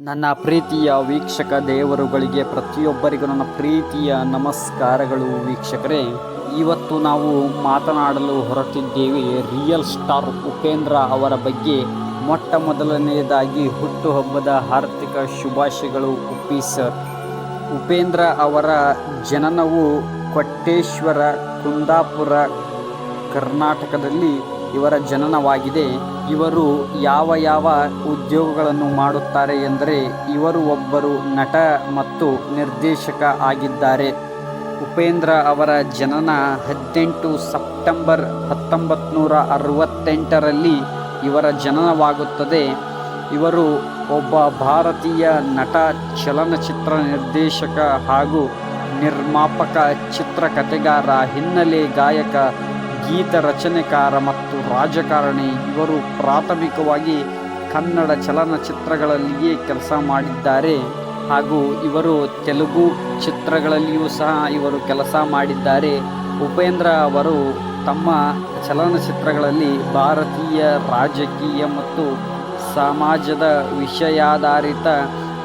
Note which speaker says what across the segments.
Speaker 1: ನನ್ನ ಪ್ರೀತಿಯ ವೀಕ್ಷಕ ದೇವರುಗಳಿಗೆ ಪ್ರತಿಯೊಬ್ಬರಿಗೂ ನನ್ನ ಪ್ರೀತಿಯ ನಮಸ್ಕಾರಗಳು ವೀಕ್ಷಕರೇ. ಇವತ್ತು ನಾವು ಮಾತನಾಡಲು ಹೊರಟಿದ್ದೇವೆ ರಿಯಲ್ ಸ್ಟಾರ್ ಉಪೇಂದ್ರ ಅವರ ಬಗ್ಗೆ. ಮೊಟ್ಟ ಮೊದಲನೆಯದಾಗಿ ಹುಟ್ಟುಹಬ್ಬದ ಆರ್ಥಿಕ ಶುಭಾಶಯಗಳು ಉಪ್ಪಿ ಸರ್. ಉಪೇಂದ್ರ ಅವರ ಜನನವು ಕೊಟ್ಟೇಶ್ವರ ಕುಂದಾಪುರ ಕರ್ನಾಟಕದಲ್ಲಿ ಇವರ ಜನನವಾಗಿದೆ. ಇವರು ಯಾವ ಯಾವ ಉದ್ಯೋಗಗಳನ್ನು ಮಾಡುತ್ತಾರೆ ಎಂದರೆ ಇವರು ಒಬ್ಬರು ನಟ ಮತ್ತು ನಿರ್ದೇಶಕ ಆಗಿದ್ದಾರೆ. ಉಪೇಂದ್ರ ಅವರ ಜನನ ಹದಿನೆಂಟು ಸೆಪ್ಟೆಂಬರ್ ಹತ್ತೊಂಬತ್ತು ನೂರ ಅರವತ್ತೆಂಟರಲ್ಲಿ ಇವರ ಜನನವಾಗುತ್ತದೆ. ಇವರು ಒಬ್ಬ ಭಾರತೀಯ ನಟ, ಚಲನಚಿತ್ರ ನಿರ್ದೇಶಕ ಹಾಗೂ ನಿರ್ಮಾಪಕ ಚಿತ್ರಕಥೆಗಾರ, ಹಿನ್ನೆಲೆ ಗಾಯಕ ಗೀತ ರಚನೆಕಾರ ಮತ್ತು ರಾಜಕಾರಣಿ, ಇವರು ಪ್ರಾಥಮಿಕವಾಗಿ ಕನ್ನಡ ಚಲನಚಿತ್ರಗಳಲ್ಲಿಯೇ ಕೆಲಸ ಮಾಡಿದ್ದಾರೆ. ಹಾಗೂ ಇವರು ತೆಲುಗು ಚಿತ್ರಗಳಲ್ಲಿಯೂ ಸಹ ಇವರು ಕೆಲಸ ಮಾಡಿದ್ದಾರೆ. ಉಪೇಂದ್ರ ಅವರು ತಮ್ಮ ಚಲನಚಿತ್ರಗಳಲ್ಲಿ ಭಾರತೀಯ, ರಾಜಕೀಯ ಮತ್ತು ಸಮಾಜದ ವಿಷಯಾಧಾರಿತ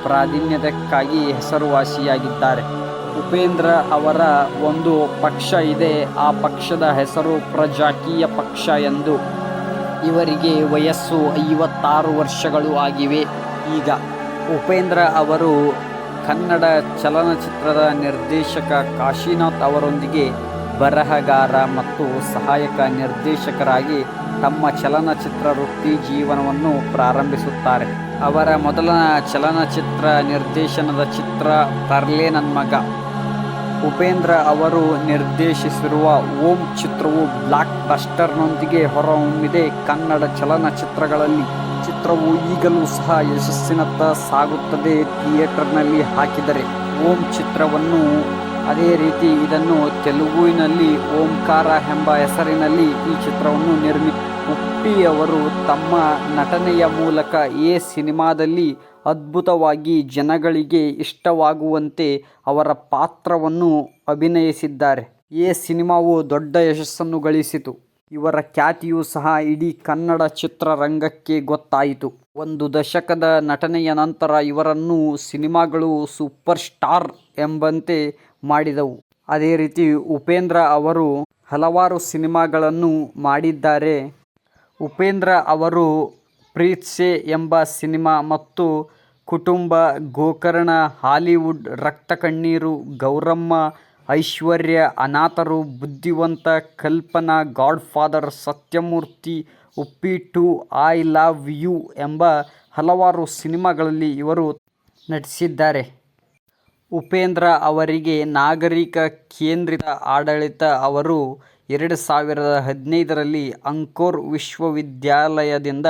Speaker 1: ಪ್ರಾಧೀನ್ಯತೆಗಾಗಿ ಹೆಸರುವಾಸಿಯಾಗಿದ್ದಾರೆ. ಉಪೇಂದ್ರ ಅವರ ಒಂದು ಪಕ್ಷ ಇದೆ. ಆ ಪಕ್ಷದ ಹೆಸರು ಪ್ರಜಾಕೀಯ ಪಕ್ಷ ಎಂದು ಇವರಿಗೆ ವಯಸ್ಸು ಐವತ್ತಾರು ವರ್ಷಗಳು ಆಗಿವೆ. ಈಗ ಉಪೇಂದ್ರ ಅವರು ಕನ್ನಡ ಚಲನಚಿತ್ರದ ನಿರ್ದೇಶಕ ಕಾಶಿನಾಥ್ ಅವರೊಂದಿಗೆ ಬರಹಗಾರ ಮತ್ತು ಸಹಾಯಕ ನಿರ್ದೇಶಕರಾಗಿ ತಮ್ಮ ಚಲನಚಿತ್ರ ವೃತ್ತಿ ಜೀವನವನ್ನು ಪ್ರಾರಂಭಿಸುತ್ತಾರೆ. ಅವರ ಮೊದಲ ಚಲನಚಿತ್ರ ನಿರ್ದೇಶನದ ಚಿತ್ರ ತರ್ಲೆ ನನ್ನ ಮಗ. ಉಪೇಂದ್ರ ಅವರು ನಿರ್ದೇಶಿಸಿರುವ ಓಂ ಚಿತ್ರವು ಬ್ಲಾಕ್ ಬಸ್ಟರ್ನೊಂದಿಗೆ ಹೊರಹೊಮ್ಮಿದೆ. ಕನ್ನಡ ಚಲನಚಿತ್ರಗಳಲ್ಲಿ ಚಿತ್ರವು ಈಗಲೂ ಸಹ ಯಶಸ್ಸಿನತ್ತ ಸಾಗುತ್ತದೆ ಥಿಯೇಟರ್ನಲ್ಲಿ ಹಾಕಿದರೆ. ಓಂ ಚಿತ್ರವನ್ನು ಅದೇ ರೀತಿ ಇದನ್ನು ತೆಲುಗುವಿನಲ್ಲಿ ಓಂಕಾರ ಎಂಬ ಹೆಸರಿನಲ್ಲಿ ಈ ಚಿತ್ರವನ್ನು ನಿರ್ಮಿ ಉಪ್ಪಿ ಅವರು ತಮ್ಮ ನಟನೆಯ ಮೂಲಕ ಎ ಸಿನಿಮಾದಲ್ಲಿ ಅದ್ಭುತವಾಗಿ ಜನಗಳಿಗೆ ಇಷ್ಟವಾಗುವಂತೆ ಅವರ ಪಾತ್ರವನ್ನು ಅಭಿನಯಿಸಿದ್ದಾರೆ. ಎ ಸಿನಿಮಾವು ದೊಡ್ಡ ಯಶಸ್ಸನ್ನು ಗಳಿಸಿತು. ಇವರ ಖ್ಯಾತಿಯು ಸಹ ಇಡೀ ಕನ್ನಡ ಚಿತ್ರರಂಗಕ್ಕೆ ಗೊತ್ತಾಯಿತು. ಒಂದು ದಶಕದ ನಟನೆಯ ನಂತರ ಇವರನ್ನು ಸಿನಿಮಾಗಳು ಸೂಪರ್ ಸ್ಟಾರ್ ಎಂಬಂತೆ ಮಾಡಿದವು. ಅದೇ ರೀತಿ ಉಪೇಂದ್ರ ಅವರು ಹಲವಾರು ಸಿನಿಮಾಗಳನ್ನು ಮಾಡಿದ್ದಾರೆ. ಉಪೇಂದ್ರ ಅವರು ಪ್ರೀತ್ಸೆ ಎಂಬ ಸಿನಿಮಾ ಮತ್ತು ಕುಟುಂಬ ಗೋಕರ್ಣ, ಹಾಲಿವುಡ್ ರಕ್ತ ಕಣ್ಣೀರು Gowramma, Aishwarya, Anatharu, Buddhivantha, Kalpana god father Sathyamurthy, Uppi two, I love you ಎಂಬ ಹಲವಾರು ಸಿನಿಮಾಗಳಲ್ಲಿ ಇವರು ನಟಿಸಿದ್ದಾರೆ. ಉಪೇಂದ್ರ ಅವರಿಗೆ ನಾಗರಿಕ ಕೇಂದ್ರಿತ ಆಡಳಿತ ಅವರು ಎರಡು ಸಾವಿರದ ಹದಿನೈದರಲ್ಲಿ ಅಂಕೋರ್ ವಿಶ್ವವಿದ್ಯಾಲಯದಿಂದ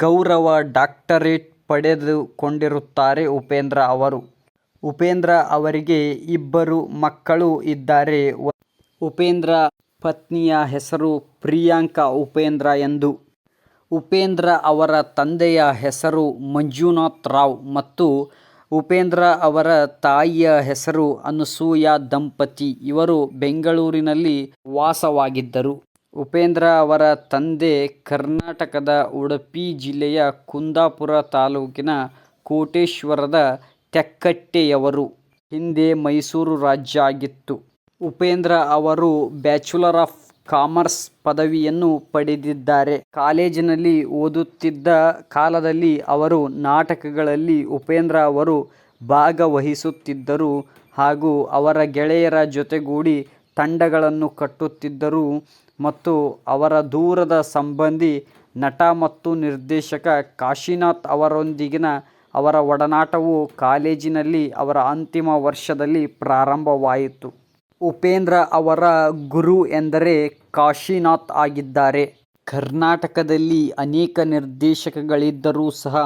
Speaker 1: ಗೌರವ ಡಾಕ್ಟರೇಟ್ ಪಡೆದುಕೊಂಡಿರುತ್ತಾರೆ ಉಪೇಂದ್ರ ಅವರು. ಉಪೇಂದ್ರ ಅವರಿಗೆ ಇಬ್ಬರು ಮಕ್ಕಳು ಇದ್ದಾರೆ. ಉಪೇಂದ್ರ ಪತ್ನಿಯ ಹೆಸರು ಪ್ರಿಯಾಂಕಾ ಉಪೇಂದ್ರ ಎಂದು. ಉಪೇಂದ್ರ ಅವರ ತಂದೆಯ ಹೆಸರು ಮಂಜುನಾಥ್ ರಾವ್ ಮತ್ತು ಉಪೇಂದ್ರ ಅವರ ತಾಯಿಯ ಹೆಸರು ಅನಸೂಯ ದಂಪತಿ. ಇವರು ಬೆಂಗಳೂರಿನಲ್ಲಿ ವಾಸವಾಗಿದ್ದರು. ಉಪೇಂದ್ರ ಅವರ ತಂದೆ ಕರ್ನಾಟಕದ ಉಡುಪಿ ಜಿಲ್ಲೆಯ ಕುಂದಾಪುರ ತಾಲೂಕಿನ ಕೋಟೇಶ್ವರದ ತೆಕ್ಕಟ್ಟೆಯವರು. ಹಿಂದೆ ಮೈಸೂರು ರಾಜ್ಯ ಆಗಿತ್ತು. ಉಪೇಂದ್ರ ಅವರು ಬ್ಯಾಚುಲರ್ ಆಫ್ ಕಾಮರ್ಸ್ ಪದವಿಯನ್ನು ಪಡೆದಿದ್ದಾರೆ. ಕಾಲೇಜಿನಲ್ಲಿ ಓದುತ್ತಿದ್ದ ಕಾಲದಲ್ಲಿ ಅವರು ನಾಟಕಗಳಲ್ಲಿ ಉಪೇಂದ್ರ ಅವರು ಭಾಗವಹಿಸುತ್ತಿದ್ದರು ಹಾಗೂ ಅವರ ಗೆಳೆಯರ ಜೊತೆಗೂಡಿ ತಂಡಗಳನ್ನು ಕಟ್ಟುತ್ತಿದ್ದರು ಮತ್ತು ಅವರ ದೂರದ ಸಂಬಂಧಿ ನಟ ಮತ್ತು ನಿರ್ದೇಶಕ ಕಾಶಿನಾಥ್ ಅವರೊಂದಿಗಿನ ಅವರ ಒಡನಾಟವು ಕಾಲೇಜಿನಲ್ಲಿ ಅವರ ಅಂತಿಮ ವರ್ಷದಲ್ಲಿ ಪ್ರಾರಂಭವಾಯಿತು. ಉಪೇಂದ್ರ ಅವರ ಗುರು ಎಂದರೆ ಕಾಶಿನಾಥ್ ಆಗಿದ್ದಾರೆ. ಕರ್ನಾಟಕದಲ್ಲಿ ಅನೇಕ ನಿರ್ದೇಶಕಗಳಿದ್ದರೂ ಸಹ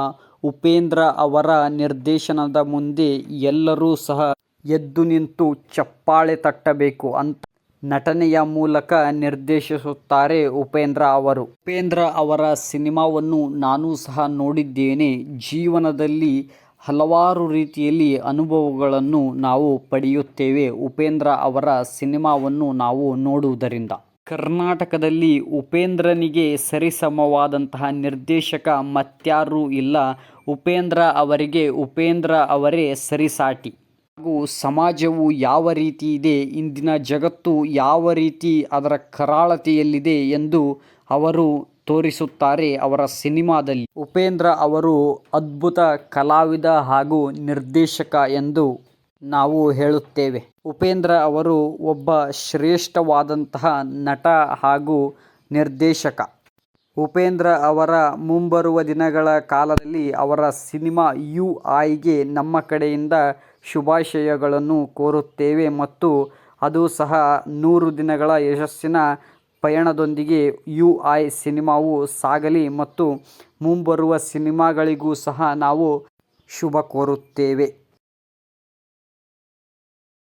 Speaker 1: ಉಪೇಂದ್ರ ಅವರ ನಿರ್ದೇಶನದ ಮುಂದೆ ಎಲ್ಲರೂ ಸಹ ಎದ್ದು ನಿಂತು ಚಪ್ಪಾಳೆ ತಟ್ಟಬೇಕು ಅಂತ ನಟನೆಯ ಮೂಲಕ ನಿರ್ದೇಶಿಸುತ್ತಾರೆ ಉಪೇಂದ್ರ ಅವರು. ಉಪೇಂದ್ರ ಅವರ ಸಿನಿಮಾವನ್ನು ನಾನು ಸಹ ನೋಡಿದ್ದೇನೆ. ಜೀವನದಲ್ಲಿ ಹಲವಾರು ರೀತಿಯಲ್ಲಿ ಅನುಭವಗಳನ್ನು ನಾವು ಪಡೆಯುತ್ತೇವೆ. ಉಪೇಂದ್ರ ಅವರ ಸಿನಿಮಾವನ್ನು ನಾವು ನೋಡುವುದರಿಂದ. ಕರ್ನಾಟಕದಲ್ಲಿ ಉಪೇಂದ್ರನಿಗೆ ಸರಿಸಮವಾದಂತಹ ನಿರ್ದೇಶಕ ಮತ್ಯಾರೂ ಇಲ್ಲ. ಉಪೇಂದ್ರ ಅವರಿಗೆ ಉಪೇಂದ್ರ ಅವರೇ ಸರಿಸಾಟಿ. ಹಾಗೂ ಸಮಾಜವು ಯಾವ ರೀತಿ ಇದೆ, ಇಂದಿನ ಜಗತ್ತು ಯಾವ ರೀತಿ ಅದರ ಕರಾಳತೆಯಲ್ಲಿದೆ ಎಂದು ಅವರು ತೋರಿಸುತ್ತಾರೆ ಅವರ ಸಿನಿಮಾದಲ್ಲಿ. ಉಪೇಂದ್ರ ಅವರು ಅದ್ಭುತ ಕಲಾವಿದ ಹಾಗೂ ನಿರ್ದೇಶಕ ಎಂದು ನಾವು ಹೇಳುತ್ತೇವೆ. ಉಪೇಂದ್ರ ಅವರು ಒಬ್ಬ ಶ್ರೇಷ್ಠವಾದಂತಹ ನಟ ಹಾಗೂ ನಿರ್ದೇಶಕ. ಉಪೇಂದ್ರ ಅವರ ಮುಂಬರುವ ದಿನಗಳ ಕಾಲದಲ್ಲಿ ಅವರ ಸಿನಿಮಾ ಯು ಐಗೆ ನಮ್ಮ ಕಡೆಯಿಂದ ಶುಭಾಶಯಗಳನ್ನು ಕೋರುತ್ತೇವೆ ಮತ್ತು ಅದು ಸಹ ನೂರು ದಿನಗಳ ಯಶಸ್ಸಿನ ಪಯಣದೊಂದಿಗೆ ಯು ಐ ಸಿನಿಮಾವು ಸಾಗಲಿ ಮತ್ತು ಮುಂಬರುವ ಸಿನಿಮಾಗಳಿಗೂ ಸಹ ನಾವು ಶುಭ ಕೋರುತ್ತೇವೆ.